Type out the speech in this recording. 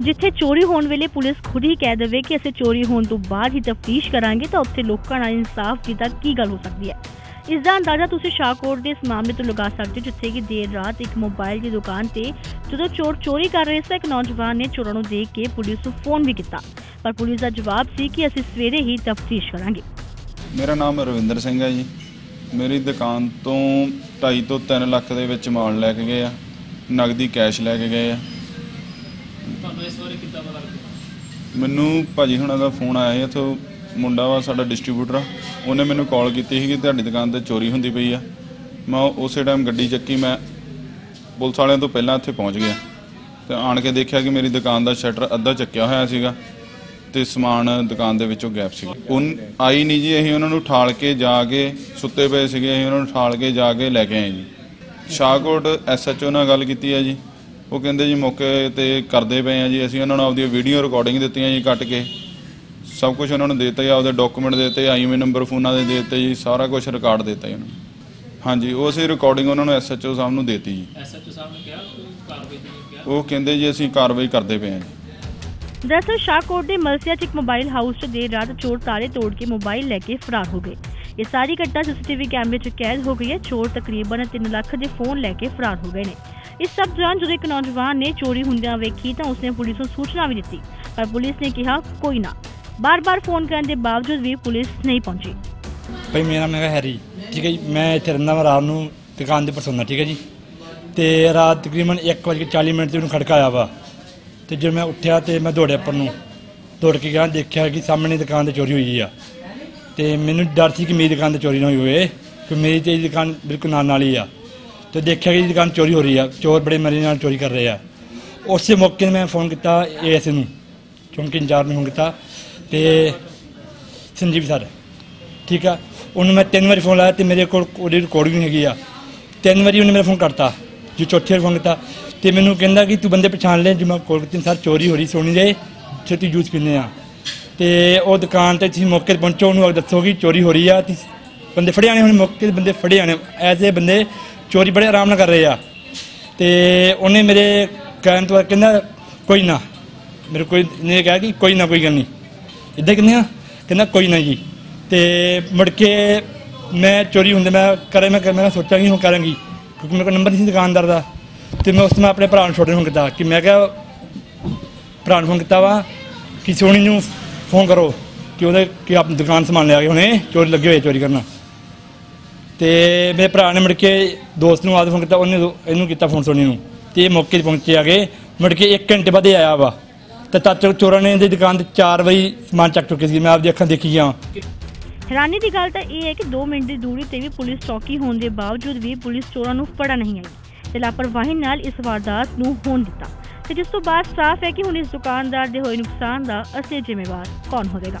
ਜਿੱਥੇ ਚੋਰੀ ਹੋਣ ਵੇਲੇ ਪੁਲਿਸ ਖੁਦ ਹੀ ਕਹਿ ਦੇਵੇ ਕਿ ਅਸੀਂ ਚੋਰੀ ਹੋਣ ਤੋਂ ਬਾਅਦ ਹੀ ਤਫਤੀਸ਼ ਕਰਾਂਗੇ, ਤਾਂ ਉੱਥੇ ਲੋਕਾਂ ਨਾਲ ਇਨਸਾਫ ਦੀ ਤਾਂ ਕੀ ਗੱਲ ਹੋ ਸਕਦੀ ਹੈ? ਇਸ ਦਾ ਅੰਦਾਜ਼ਾ ਤੁਸੀਂ ਸ਼ਾਹਕੋਟ ਦੇ ਇਸ ਮਾਮਲੇ ਤੋਂ ਲਗਾ ਸਕਦੇ ਹੋ, ਜਿੱਥੇ ਕਿ ਦੇਰ ਰਾਤ ਇੱਕ ਮੋਬਾਈਲ ਦੀ ਦੁਕਾਨ ਤੇ ਜਦੋਂ ਚੋਰ ਚੋਰੀ ਕਰ ਰਹੇ ਸੀ, ਇੱਕ ਨੌਜਵਾਨ ਨੇ ਚੋਰਾਂ ਨੂੰ ਦੇਖ ਕੇ ਪੁਲਿਸ ਨੂੰ ਫੋਨ ਵੀ ਕੀਤਾ। ਪਰ ਪੁਲਿਸ ਦਾ ਜਵਾਬ ਸੀ ਕਿ ਅਸੀਂ ਸਵੇਰੇ ਹੀ ਤਫਤੀਸ਼ ਕਰਾਂਗੇ। ਮੇਰਾ ਨਾਮ ਰਵਿੰਦਰ ਸਿੰਘ ਹੈ ਜੀ। ਮੇਰੀ ਦੁਕਾਨ ਤੋਂ 2.5 ਤੋਂ 3 ਲੱਖ ਦੇ ਵਿੱਚ ਮਾਲ ਲੈ ਕੇ ਗਏ ਆ। ਨਗਦੀ ਕੈਸ਼ ਲੈ ਕੇ ਗਏ ਆ। ਤੁਹਾਨੂੰ ਇਸ ਬਾਰੇ ਕਿੱਦਾਂ ਪਤਾ ਲੱਗਿਆ? ਮੈਨੂੰ ਭਾਜੀ ਹੁਣਾਂ ਦਾ ਫੋਨ ਆਇਆ ਸੀ, ਇੱਥੋਂ ਮੁੰਡਾ ਵਾ ਸਾਡਾ ਡਿਸਟ੍ਰੀਬਿਊਟਰ ਆ। ਉਹਨੇ ਮੈਨੂੰ ਕਾਲ ਕੀਤੀ ਸੀ ਕਿ ਤੁਹਾਡੀ ਦੁਕਾਨ ਤੇ ਚੋਰੀ ਹੁੰਦੀ ਪਈ ਆ। ਮੈਂ ਉਸੇ ਟਾਈਮ ਗੱਡੀ ਚੱਕੀ, ਮੈਂ ਪੁਲਿਸ ਵਾਲਿਆਂ ਤੋਂ ਪਹਿਲਾਂ ਇੱਥੇ ਪਹੁੰਚ ਗਿਆ। ਤੇ ਆਣ ਕੇ ਦੇਖਿਆ ਕਿ ਮੇਰੀ ਦੁਕਾਨ ਦਾ ਸ਼ਟਰ ਅੱਧਾ ਚੱਕਿਆ ਹੋਇਆ ਸੀਗਾ ਤੇ ਸਮਾਨ ਦੁਕਾਨ ਦੇ ਵਿੱਚੋਂ ਗਾਇਬ ਸੀ ਉਹ ਆਈ ਨਹੀਂ ਜੀ, ਅਸੀਂ ਉਹਨਾਂ ਨੂੰ ਠਾਲ ਕੇ ਜਾ ਕੇ ਸੁੱਤੇ ਪਏ ਸੀਗੇ, ਅਸੀਂ ਉਹਨਾਂ ਨੂੰ ਠਾਲ ਕੇ ਜਾ ਕੇ ਲੈ ਕੇ ਆਏ ਜੀ। ਸ਼ਾਹਕੋਟ ਐਸਐਚਓ ਨਾਲ ਗੱਲ ਕੀਤੀ ਹੈ ਜੀ। ਉਹ ਕਹਿੰਦੇ ਜੀ ਮੌਕੇ ਤੇ ਕਰਦੇ ਪਏ ਆ ਜੀ ਅਸੀਂ ਉਹਨਾਂ ਨੂੰ ਆਪਦੀ ਵੀਡੀਓ ਰਿਕਾਰਡਿੰਗ ਦਿੱਤੀਆਂ ਜੀ ਕੱਟ ਕੇ। ਸਭ ਕੁਝ ਉਹਨਾਂ ਨੂੰ ਦੇ ਦਿੱਤਾ ਜੀ ਆਪਦੇ ਡਾਕੂਮੈਂਟ ਦੇ ਦਿੱਤੇ ਆਈਐਮਆਈ ਨੰਬਰ ਫੋਨਾਂ ਦੇ ਦੇ ਦਿੱਤੇ ਜੀ ਸਾਰਾ ਕੁਝ ਰਿਕਾਰਡ ਦਿੱਤਾ ਜੀ ਉਹਨਾਂ ਨੂੰ। ਹਾਂਜੀ ਉਹ ਅਸੀਂ ਰਿਕਾਰਡਿੰਗ ਉਹਨਾਂ ਨੂੰ ਐਸਐਚਓ ਸਾਹਿਬ ਨੂੰ ਦੇਤੀ ਜੀ। ਐਸਐਚਓ ਸਾਹਿਬ ਨੇ ਕਿਹਾ ਕਾਰਵਾਈ ਦੀ ਨਹੀਂ ਕਿਹਾ? ਉਹ ਕਹਿੰਦੇ ਜੀ ਅਸੀਂ ਕਾਰਵਾਈ ਕਰਦੇ ਪਏ ਹਾਂ ਜੀ। ਦਰਅਸਲ ਸ਼ਾਹਕੋਟ ਦੇ ਮਲਸੀਆ 'ਚ ਇੱਕ ਮੋਬਾਈਲ ਹਾਊਸ 'ਚ ਦੇਰ ਰਾਤ ਚੋਰ ਤਾਲੇ ਤੋੜ ਕੇ ਮੋਬਾਈਲ ਲੈ ਕੇ ਫਰਾਰ ਹੋ ਗਏ। ਇਹ ਸਾਰੀ ਘਟਨਾ ਸੀਸੀਟੀਵੀ ਕੈਮਰੇ 'ਚ ਕੈਦ ਹੋ ਗਈ ਹੈ। ਚੋਰ ਤਕਰੀਬਨ 3 ਲੱਖ ਦੇ ਫੋਨ ਲੈ ਕੇ ਫਰਾਰ ਹੋ ਗਏ ਨੇ। ਇਸ ਸਭ ਦੌਰਾਨ ਜਦੋਂ ਇੱਕ ਨੌਜਵਾਨ ਨੇ ਚੋਰੀ ਹੁੰਦਿਆਂ ਵੇਖੀ ਤਾਂ ਉਸਨੇ ਪੁਲਿਸ ਨੂੰ ਸੂਚਨਾ ਵੀ ਦਿੱਤੀ, ਪਰ ਪੁਲਿਸ ਨੇ ਕਿਹਾ, ਕੋਈ ਨਾ। ਬਾਰ-ਬਾਰ ਫੋਨ ਕਰਨ ਦੇ ਬਾਵਜੂਦ ਵੀ ਪੁਲਿਸ ਨਹੀਂ ਪਹੁੰਚੀ। ਭਾਈ, ਮੇਰਾ ਨਾਮ ਹੈਗਾ ਹੈਰੀ, ਠੀਕ ਹੈ ਜੀ? ਮੈਂ ਇੱਥੇ ਰਹਿੰਦਾ ਹਾਂ ਰਾਤ ਨੂੰ ਦੁਕਾਨ ਦੇ ਪਰਸੋਨਾ ਠੀਕ ਹੈ ਜੀ? ਤੇ ਰਾਤ ਤਕਰੀਬਨ 1:40 ਮਿੰਟ ਤੇ ਉਹਨੂੰ ਖੜਕਾ ਆਇਆ ਵਾ। ਤੇ ਜਦੋਂ ਮੈਂ ਉੱਠਿਆ ਤੇ ਮੈਂ ਦੌੜਿਆ ਉੱਪਰ ਨੂੰ। ਦੌੜ ਕੇ ਗਿਆ, ਦੇਖਿਆ ਕਿ ਸਾਹਮਣੇ ਦੁਕਾਨ ਤੇ ਚੋਰੀ ਹੋਈ ਆ। ਤੇ ਮੈਨੂੰ ਡਰ ਸੀ ਕਿ ਮੇਰੀ ਦੁਕਾਨ ਤੇ ਚੋਰੀ ਨਾ ਹੋਈ ਹੋਵੇ, ਕਿ ਮੇਰੀ ਤੇ ਦੁਕਾਨ ਬਿਲਕੁਲ ਨਾਲ ਨਾਲ ਹੀ ਆ। ਤੇ ਦੇਖਿਆ ਕਿ ਇਹ ਦੁਕਾਨ ਚੋਰੀ ਹੋ ਰਹੀ ਆ, ਚੋਰ ਬੜੇ ਮਰੇ ਨਾਲ ਚੋਰੀ ਕਰ ਰਹੇ ਆ। ਉਸੇ ਮੌਕੇ ਮੈਂ ਫੋਨ ਕੀਤਾ ਏਐਸ ਨੂੰ, ਚੌਂਕੀ ਇੰਚਾਰਜ ਨੂੰ ਫੋਨ ਕੀਤਾ ਤੇ ਸੰਜੀਵ ਸਰ, ਠੀਕ ਆ? ਉਹਨੂੰ ਮੈਂ ਤਿੰਨ ਵਾਰੀ ਫੋਨ ਲਾਇਆ ਤੇ ਮੇਰੇ ਕੋਲ ਉਹਦੀ ਰਿਕਾਰਡਿੰਗ ਹੈਗੀ ਆ। ਤਿੰਨ ਵਾਰੀ ਉਹਨੇ ਮੇਰਾ ਫੋਨ ਕਰਤਾ, ਜੋ ਚੌਥੀ ਵਾਰ ਫੋਨ ਕੀਤਾ ਤੇ ਮੈਨੂੰ ਕਹਿੰਦਾ ਕਿ ਤੂੰ ਬੰਦੇ ਪਛਾਣ ਲੈ, ਜੋ ਮੈਂ ਕੋਲ ਕੀਤੀ ਸਰ ਚੋਰੀ ਹੋ ਰਹੀ, ਸੋਨੀ ਦੇ ਛੇਤੀ ਜੂਸ ਪੀਂਦੇ ਆ। ਤੇ ਉਹ ਦੁਕਾਨ ਤੇ ਤੁਸੀਂ ਮੌਕੇ ਤੇ ਪਹੁੰਚੋ, ਉਹਨੂੰ ਦੱਸੋ ਕਿ ਚੋਰੀ ਹੋ ਰਹੀ ਆ ਤੇ ਬੰਦੇ ਫੜੇ ਆਣੇ ਹੁਣ ਮੌਕੇ ਤੇ ਬੰਦੇ ਫੜੇ ਆਣੇ ਐਸੇ ਬੰਦੇ ਚੋਰੀ ਬੜੇ ਆਰਾਮ ਨਾਲ ਕਰ ਰਹੇ ਆ। ਤੇ ਉਹਨੇ ਮੇਰੇ ਕਹਿਣ ਤੋਂ ਬਾਅਦ ਕਹਿੰਦਾ, ਕੋਈ ਨਾ। ਮੇਰੇ ਕੋਈ ਨੇ ਕਿਹਾ ਕਿ ਕੋਈ ਨਾ, ਕੋਈ ਗੱਲ ਨਹੀਂ। ਇਦਾਂ ਕਹਿੰਦੇ ਆ, ਕਹਿੰਦਾ, ਕੋਈ ਨਾ ਜੀ। ਤੇ ਮੁੜ ਕੇ ਮੈਂ ਚੋਰੀ ਹੁੰਦੇ ਮੈਂ ਕਰੇ, ਮੈਂ ਮੈਂ ਸੋਚਾਂ ਕਿ ਹੁਣ ਕਰਾਂਗੀ, ਕਿਉਂਕਿ ਮੇਰੇ ਕੋਲ ਨੰਬਰ ਨਹੀਂ ਸੀ ਦੁਕਾਨਦਾਰ ਦਾ। ਤੇ ਮੈਂ ਉਸ ਤੋਂ ਆਪਣੇ ਭਰਾ ਨੂੰ ਛੋਟੇ ਨੂੰ ਕੀਤਾ ਕਿ ਮੈਂ ਕਿਹਾ, ਭਰਾ ਨੂੰ ਫੋਨ ਕੀਤਾ ਵਾ ਕਿ ਸੋਨੀ ਨੂੰ ਫੋਨ ਕਰੋ ਕਿ ਉਹਦੇ, ਕਿ ਆਪ ਦੁਕਾਨ ਸਮਾਨ ਲਿਆ ਕੇ ਹੁਣੇ, ਚੋਰੀ ਲੱਗੇ ਹੋਏ ਚੋਰੀ ਕਰਨਾ। ਤੇ ਮੇਰੇ ਭਰਾ ਨੇ ਮੁੜ ਕੇ ਦੋਸਤ ਨੂੰ ਆਦ ਫੋਨ ਕੀਤਾ, ਉਹਨੇ ਇਹਨੂੰ ਕੀਤਾ ਫੋਨ ਸੋਨੀ ਨੂੰ। ਤੇ ਇਹ ਮੌਕੇ ਤੇ ਪਹੁੰਚੇ ਆ ਮੁੜ ਕੇ 1 ਘੰਟੇ ਬਾਅਦ ਇਹ ਆਇਆ ਵਾ। ਤੇ ਤਦ ਤੱਕ ਚੋਰਾਂ ਨੇ ਇਹਦੀ ਦੁਕਾਨ ਤੇ 4 ਵਜੇ ਸਮਾਨ ਚੱਕ ਚੁੱਕੇ ਸੀ ਮੈਂ ਆਪਦੀ ਅੱਖਾਂ ਦੇਖੀ ਗਿਆ ਹੈਰਾਨੀ ਦੀ ਗੱਲ ਤਾਂ ਇਹ ਹੈ ਕਿ 2 ਮਿੰਟ ਦੀ ਦੂਰੀ ਤੇ ਵੀ ਪੁਲਿਸ ਚੌਕੀ ਹੋਣ ਦੇ ਬਾਵਜੂਦ ਵੀ ਪੁਲਿਸ ਚੋਰਾਂ ਨੂੰ ਫੜਾ ਨਹੀਂ ਆਈ ਤੇ ਲਾਪਰਵਾਹੀ ਨਾਲ ਇਸ ਵਾਰਦਾਤ ਨੂੰ ਹੋਣ ਦਿੱਤਾ। ਤੇ ਜਿਸ ਤੋਂ ਬਾਅਦ ਸਾਫ਼ ਹੈ ਕਿ ਹੁਣ ਇਸ ਦੁਕਾਨਦਾਰ ਦੇ ਹੋਏ ਨੁਕਸਾਨ ਦਾ ਅਸਲੀ ਜ਼ਿੰਮੇਵਾਰ ਕੌਣ ਹੋਵੇਗਾ।